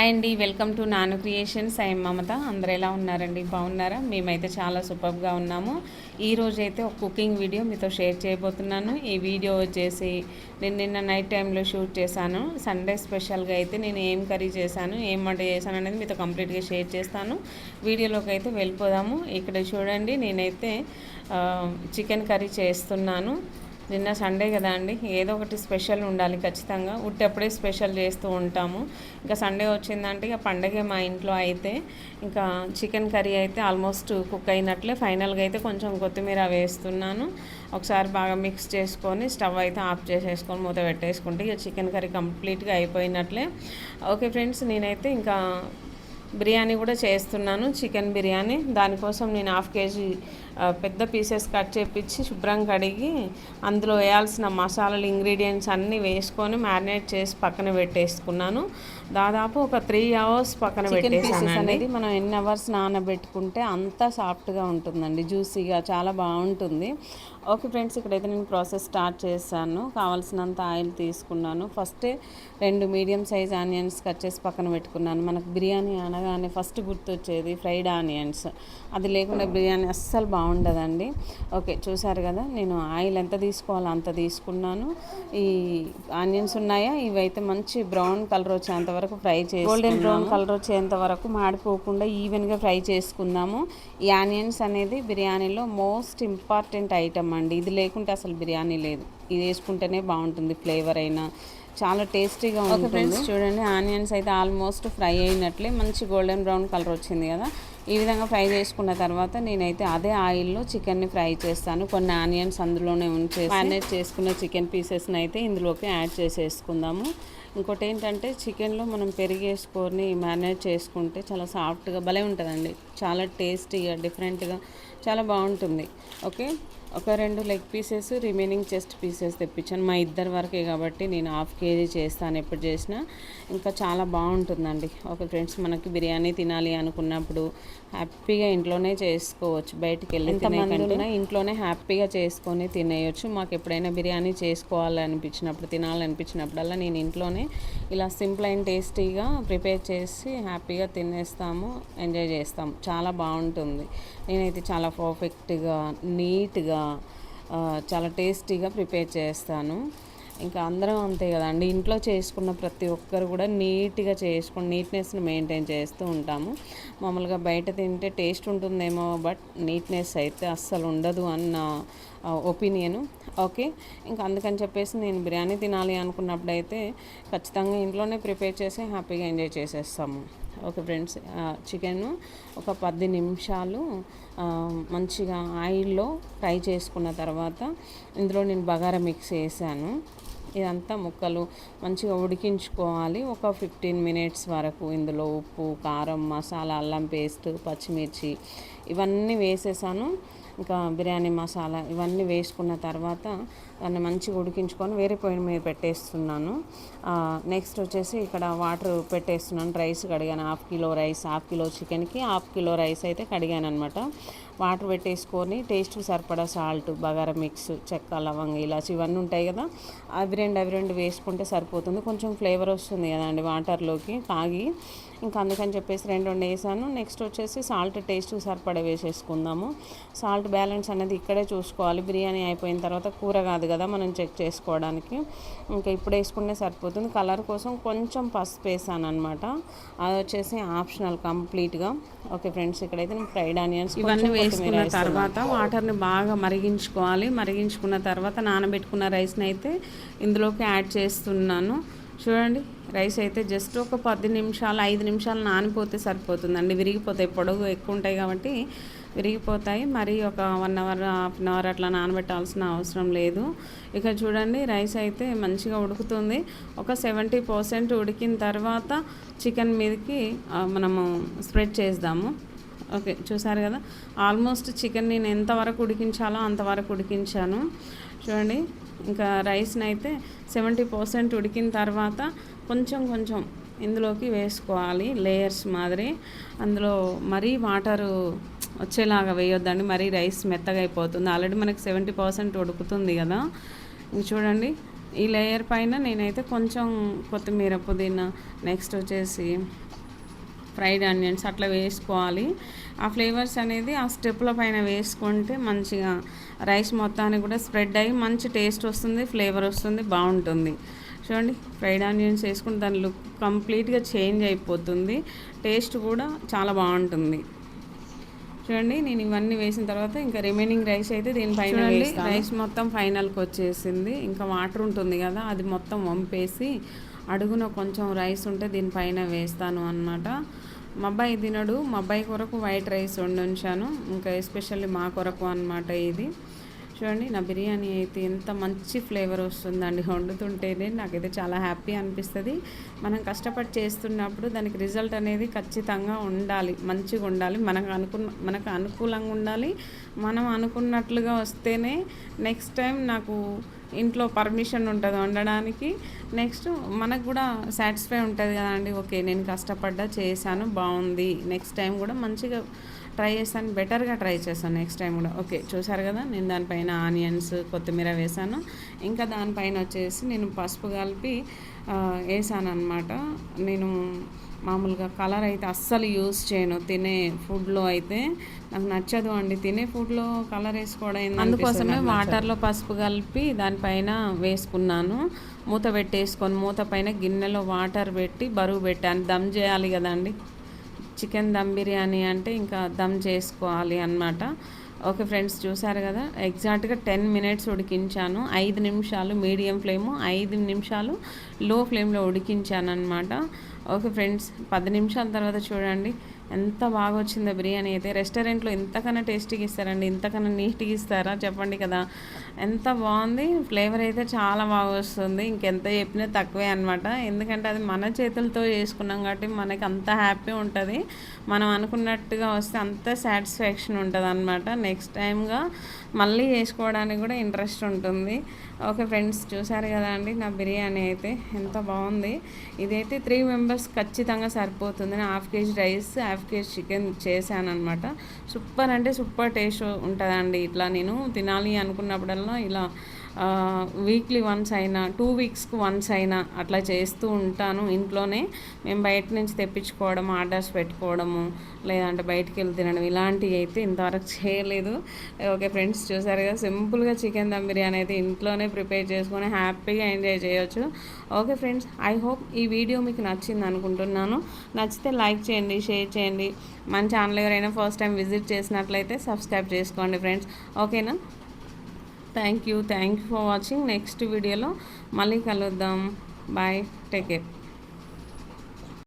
Hi అండి welcome to Nanu creations. I Mamata. అందరు ఎలా ఉన్నారండి? బాగున్నారా? మేమైతే చాలా సూపర్గా ఉన్నాము. ఈ అయితే ఒక కుకింగ్ వీడియో మీతో షేర్ చేయబోతున్నాను. ఈ వీడియో వచ్చేసి నేను నిన్న నైట్ టైంలో షూట్ చేశాను. సండే స్పెషల్గా అయితే నేను ఏం కర్రీ చేశాను ఏం వంట చేశాను అనేది మీతో కంప్లీట్గా షేర్ చేస్తాను. వీడియోలోకి అయితే వెళ్ళిపోదాము. ఇక్కడ చూడండి నేనైతే చికెన్ కర్రీ చేస్తున్నాను. నిన్న సండే కదా అండి ఏదో ఒకటి స్పెషల్ ఉండాలి ఖచ్చితంగా. ఉట్టప్పుడే స్పెషల్ చేస్తూ ఉంటాము. ఇంకా సండే వచ్చిందంటే ఇక పండగే మా ఇంట్లో అయితే. ఇంకా చికెన్ కర్రీ అయితే ఆల్మోస్ట్ కుక్ అయినట్లే. ఫైనల్గా అయితే కొంచెం కొత్తిమీర వేస్తున్నాను. ఒకసారి బాగా మిక్స్ చేసుకొని స్టవ్ అయితే ఆఫ్ చేసేసుకొని మూత పెట్టేసుకుంటే ఇక చికెన్ కర్రీ కంప్లీట్గా అయిపోయినట్లే. ఓకే ఫ్రెండ్స్ నేనైతే ఇంకా బిర్యానీ కూడా చేస్తున్నాను చికెన్ బిర్యానీ. దానికోసం నేను హాఫ్ కేజీ పెద్ద పీసెస్ కట్ చేపించి శుభ్రంగా కడిగి అందులో వేయాల్సిన మసాలాలు ఇంగ్రీడియంట్స్ అన్నీ వేసుకొని మ్యారినేట్ చేసి పక్కన పెట్టేసుకున్నాను. దాదాపు ఒక త్రీ అవర్స్ పక్కన పెట్టేసాను అనేది మనం ఎన్ని అవర్స్ నానబెట్టుకుంటే అంత సాఫ్ట్గా ఉంటుందండి. జ్యూసీగా చాలా బాగుంటుంది. ఓకే ఫ్రెండ్స్ ఇక్కడైతే నేను ప్రాసెస్ స్టార్ట్ చేశాను. కావాల్సినంత ఆయిల్ తీసుకున్నాను. ఫస్టే రెండు మీడియం సైజ్ ఆనియన్స్ కట్ చేసి పక్కన పెట్టుకున్నాను. మనకు బిర్యానీ అనగానే ఫస్ట్ గుర్తొచ్చేది ఫ్రైడ్ ఆనియన్స్. అది లేకుండా బిర్యానీ అస్సలు బాగుండదండి. ఓకే చూసారు కదా నేను ఆయిల్ ఎంత తీసుకోవాలో అంత తీసుకున్నాను. ఈ ఆనియన్స్ ఉన్నాయా? ఇవైతే మంచి బ్రౌన్ కలర్ వచ్చేంత వరకు ఫ్రై చేసి గోల్డెన్ బ్రౌన్ కలర్ వచ్చేంత వరకు మాడిపోకుండా ఈవెన్గా ఫ్రై చేసుకుందాము. ఈ ఆనియన్స్ అనేది బిర్యానీలో మోస్ట్ ఇంపార్టెంట్ ఐటమ్ అండి. ఇది లేకుంటే అసలు బిర్యానీ లేదు. ఇది వేసుకుంటేనే బాగుంటుంది ఫ్లేవర్ అయినా. చాలా టేస్టీగా ఉంటుంది ఫ్రెండ్స్ చూడండి ఆనియన్స్ అయితే ఆల్మోస్ట్ ఫ్రై అయినట్లే మంచి గోల్డెన్ బ్రౌన్ కలర్ వచ్చింది కదా. ఈ విధంగా ఫ్రై చేసుకున్న తర్వాత నేనైతే అదే ఆయిల్లో చికెన్ని ఫ్రై చేస్తాను. కొన్ని ఆనియన్స్ అందులోనే ఉంచేసి మ్యారినేట్ చేసుకున్న చికెన్ పీసెస్ని అయితే ఇందులోకి యాడ్ చేసేసుకుందాము. ఇంకోటి ఏంటంటే చికెన్లో మనం పెరిగేసుకొని మ్యారినేట్ చేసుకుంటే చాలా సాఫ్ట్గా భలే ఉంటుందండి. చాలా టేస్టీగా డిఫరెంట్గా చాలా బాగుంటుంది. ఓకే? ఒక రెండు leg pieces remaining chest pieces తెప్పించాను. మా ఇద్దరి వరకే కాబట్టి నేను హాఫ్ కేజీ చేస్తాను ఎప్పుడు చేసినా ఇంకా చాలా బాగుంటుందండి. ఓకే ఫ్రెండ్స్ మనకి బిర్యానీ తినాలి అనుకున్నప్పుడు హ్యాపీగా ఇంట్లోనే చేసుకోవచ్చు. బయటికి వెళ్ళి తినే ఇంట్లోనే హ్యాపీగా చేసుకొని తినేయచ్చు. మాకు ఎప్పుడైనా బిర్యానీ చేసుకోవాలనిపించినప్పుడు తినాలనిపించినప్పుడల్లా నేను ఇంట్లోనే ఇలా సింపుల్ అండ్ టేస్టీగా ప్రిపేర్ చేసి హ్యాపీగా తినేస్తాము ఎంజాయ్ చేస్తాము. చాలా బాగుంటుంది. నేనైతే చాలా పర్ఫెక్ట్గా నీట్గా చాలా టేస్టీగా ప్రిపేర్ చేస్తాను. ఇంకా అందరం అంతే కదండి. ఇంట్లో చేసుకున్న ప్రతి ఒక్కరు కూడా నీట్గా చేసుకుని నీట్నెస్ని మెయింటైన్ చేస్తూ ఉంటాము. మామూలుగా బయట తింటే టేస్ట్ ఉంటుందేమో బట్ నీట్నెస్ అయితే అస్సలు ఉండదు అన్న ఒపీనియను. ఓకే ఇంకా అందుకని చెప్పేసి నేను బిర్యానీ తినాలి అనుకున్నప్పుడు అయితే ఖచ్చితంగా ఇంట్లోనే ప్రిపేర్ చేసి హ్యాపీగా ఎంజాయ్ చేసేస్తాము. ఓకే ఫ్రెండ్స్ చికెన్ ఒక పది నిమిషాలు మంచిగా ఆయిల్లో ఫ్రై చేసుకున్న తర్వాత ఇందులో నేను బగారా మిక్స్ వేసాను ఇదంతా ముక్కలు మంచిగా ఉడికించుకోవాలి. ఒక ఫిఫ్టీన్ మినిట్స్ వరకు ఇందులో ఉప్పు కారం మసాలా అల్లం పేస్ట్ పచ్చిమిర్చి ఇవన్నీ వేసేసాను. ఇంకా బిర్యానీ మసాలా ఇవన్నీ వేసుకున్న తర్వాత దాన్ని మంచిగా ఉడికించుకొని వేరే పొయ్యి మీద పెట్టేస్తున్నాను. నెక్స్ట్ వచ్చేసి ఇక్కడ వాటర్ పెట్టేస్తున్నాను. Rice కడిగాను. Half kilo rice half kilo చికెన్కి హాఫ్ కిలో రైస్ అయితే కడిగాను అనమాట వాటర్ పెట్టేసుకొని టేస్ట్ సరిపడా సాల్ట్ బగారా మిక్స్ చెక్క లవంగ ఇలాచి ఇవన్నీ ఉంటాయి కదా. అవి రెండు అవి రెండు వేసుకుంటే సరిపోతుంది. కొంచెం ఫ్లేవర్ వస్తుంది కదండి వాటర్లోకి తాగి. ఇంకా అందుకని చెప్పేసి రెండు రెండు వేసాను. నెక్స్ట్ వచ్చేసి సాల్ట్ టేస్ట్ సరిపడా వేసేసుకుందాము. సాల్ట్ బ్యాలెన్స్ అనేది ఇక్కడే చూసుకోవాలి. బిర్యానీ అయిపోయిన తర్వాత కూర కాదు కదా మనం చెక్ చేసుకోవడానికి. ఇంకా ఇప్పుడు వేసుకుంటే సరిపోతుంది. కలర్ కోసం కొంచెం పసుపు వేసాను అనమాట అది వచ్చేసి ఆప్షనల్ కంప్లీట్గా. ఓకే ఫ్రెండ్స్ ఇక్కడైతే నేను ఫ్రైడ్ ఆనియన్స్ ఇవన్నీ వేసుకున్న తర్వాత వాటర్ని బాగా మరిగించుకోవాలి. మరిగించుకున్న తర్వాత నానబెట్టుకున్న రైస్ని అయితే ఇందులోకి యాడ్ చేస్తున్నాను. చూడండి రైస్ అయితే జస్ట్ ఒక పది నిమిషాలు ఐదు నిమిషాలు నానిపోతే సరిపోతుందండి. విరిగిపోతాయి. పొడవు ఎక్కువ ఉంటాయి కాబట్టి విరిగిపోతాయి. మరి ఒక one hour half an hour అట్లా నానబెట్టాల్సిన అవసరం లేదు. ఇక చూడండి రైస్ అయితే మంచిగా ఉడుకుతుంది. ఒక సెవెంటీ పర్సెంట్ ఉడికిన తర్వాత చికెన్ మీదకి మనము స్ప్రెడ్ చేద్దాము. ఓకే చూసారు కదా? ఆల్మోస్ట్ చికెన్ నేను ఎంతవరకు ఉడికించాలో అంతవరకు ఉడికించాను. చూడండి ఇంకా రైస్ని అయితే సెవెంటీ పర్సెంట్ ఉడికిన తర్వాత కొంచెం కొంచెం ఇందులోకి వేసుకోవాలి లేయర్స్ మాదిరి. అందులో మరీ వాటరు వచ్చేలాగా వేయొద్దండి మరీ రైస్ మెత్తగా అయిపోతుంది. ఆల్రెడీ మనకి సెవెంటీ పర్సెంట్ ఉడుకుతుంది కదా. చూడండి ఈ లేయర్ పైన నేనైతే కొంచెం కొత్తిమీర పుదీనా నెక్స్ట్ వచ్చేసి ఫ్రైడ్ ఆనియన్స్ అట్లా వేసుకోవాలి. ఆ ఫ్లేవర్స్ అనేది ఆ స్టెప్ల పైన వేసుకుంటే మంచిగా రైస్ మొత్తానికి కూడా స్ప్రెడ్ అయ్యి మంచి టేస్ట్ వస్తుంది ఫ్లేవర్ వస్తుంది బాగుంటుంది. చూడండి ఫ్రైడ్ ఆనియన్స్ వేసుకుంటే దాని లుక్ కంప్లీట్గా చేంజ్ అయిపోతుంది. టేస్ట్ కూడా చాలా బాగుంటుంది. చూడండి నేను ఇవన్నీ వేసిన తర్వాత ఇంకా రిమైనింగ్ రైస్ అయితే దీనిపైన రైస్ మొత్తం ఫైనల్కి వచ్చేసింది. ఇంకా వాటర్ ఉంటుంది కదా అది మొత్తం వంపేసి అడుగున కొంచెం రైస్ ఉంటే దీనిపైన వేస్తాను అనమాట మా అబ్బాయి తినడు మా అబ్బాయి కొరకు వైట్ రైస్ వండి ఉంచాను ఇంకా ఎస్పెషల్లీ మా కొరకు అనమాట ఇది. చూడండి నా బిర్యానీ అయితే ఎంత మంచి ఫ్లేవర్ వస్తుందండి. వండుతుంటేనే నాకైతే చాలా హ్యాపీ అనిపిస్తుంది. మనం కష్టపడి చేస్తున్నప్పుడు దానికి రిజల్ట్ అనేది ఖచ్చితంగా ఉండాలి. మంచిగా ఉండాలి. మనకు అనుకున్న మనకు అనుకూలంగా ఉండాలి. మనం అనుకున్నట్లుగా వస్తేనే నెక్స్ట్ టైం నాకు ఇంట్లో పర్మిషన్ ఉంటుంది వండడానికి. నెక్స్ట్ మనకు కూడా సాటిస్ఫై ఉంటుంది కదండి ఓకే నేను కష్టపడ్డా చేశాను బాగుంది. నెక్స్ట్ టైం కూడా మంచిగా ట్రై చేస్తాను బెటర్గా ట్రై చేస్తాను నెక్స్ట్ టైం కూడా. ఓకే చూసారు కదా నేను దానిపైన ఆనియన్స్ కొత్తిమీర వేసాను ఇంకా దానిపైన వచ్చేసి నేను పసుపు కలిపి వేసాను అనమాట నేను మామూలుగా కలర్ అయితే అస్సలు యూస్ చేయను. తినే ఫుడ్లో అయితే నాకు నచ్చదు అండి. తినే ఫుడ్లో కలర్ వేసుకోవడం అందుకోసమే వాటర్లో పసుపు కలిపి దానిపైన వేసుకున్నాను. మూత పెట్టేసుకొని మూత పైన గిన్నెలో వాటర్ పెట్టి బరువు పెట్టాను. దమ్ చేయాలి కదండి. చికెన్ దమ్ బిర్యానీ అంటే ఇంకా దమ్ చేసుకోవాలి అనమాట ఓకే ఫ్రెండ్స్ చూసారు కదా? ఎగ్జాక్ట్గా టెన్ మినిట్స్ ఉడికించాను. ఐదు నిమిషాలు మీడియం ఫ్లేమ్ ఐదు నిమిషాలు లో ఫ్లేమ్లో ఉడికించాను అనమాట ఓకే ఫ్రెండ్స్ పది నిమిషాల తర్వాత చూడండి. ఎంత బాగా వచ్చిందో బిర్యానీ అయితే. రెస్టారెంట్లో ఎంతకన్నా టేస్టీగా ఇస్తారండి ఇంతకన్నా నీట్గా ఇస్తారా చెప్పండి కదా. ఎంత బాగుంది ఫ్లేవర్ అయితే చాలా బాగా వస్తుంది ఇంకెంత చెప్పినా తక్కువే అనమాట ఎందుకంటే అది మన చేతులతో చేసుకున్నాం కాబట్టి మనకి అంత హ్యాపీ ఉంటుంది. మనం అనుకున్నట్టుగా వస్తే అంత సాటిస్ఫాక్షన్ ఉంటుంది అనమాట నెక్స్ట్ టైంగా మళ్ళీ చేసుకోవడానికి కూడా ఇంట్రెస్ట్ ఉంటుంది. ఓకే ఫ్రెండ్స్ చూసారు కదా అండి నా బిర్యానీ అయితే ఎంత బాగుంది. ఇదైతే త్రీ మెంబర్స్ ఖచ్చితంగా సరిపోతుంది. Half KG rice half KG chicken చేశానమాట super అంటే సూపర్ టేస్ట్ ఉంటుందండి. ఇట్లా నేను తినాలి అనుకున్నప్పుడల్లా ఇలా వీక్లీ వన్స్ అయినా టూ వీక్స్కి వన్స్ అయినా అట్లా చేస్తూ ఉంటాను. ఇంట్లోనే మేము బయట నుంచి తెప్పించుకోవడం ఆర్డర్స్ పెట్టుకోవడము లేదంటే బయటికి వెళ్ళి తినడం ఇలాంటివి అయితే ఇంతవరకు చేయలేదు. ఓకే ఫ్రెండ్స్ చూసారు కదా సింపుల్గా చికెన్ దమ్ బిర్యానీ అయితే ఇంట్లోనే ప్రిపేర్ చేసుకొని హ్యాపీగా ఎంజాయ్ చేయొచ్చు. ఓకే ఫ్రెండ్స్ ఐ హోప్ ఈ వీడియో మీకు నచ్చింది అనుకుంటున్నాను. నచ్చితే లైక్ చేయండి షేర్ చేయండి. మన ఛానల్ ఎవరైనా ఫస్ట్ టైం విజిట్ చేసినట్లయితే సబ్స్క్రైబ్ చేసుకోండి ఫ్రెండ్స్. ఓకేనా? Thank you thank you for watching next వీడియోలో మళ్ళీ కలుద్దాం. Bye take care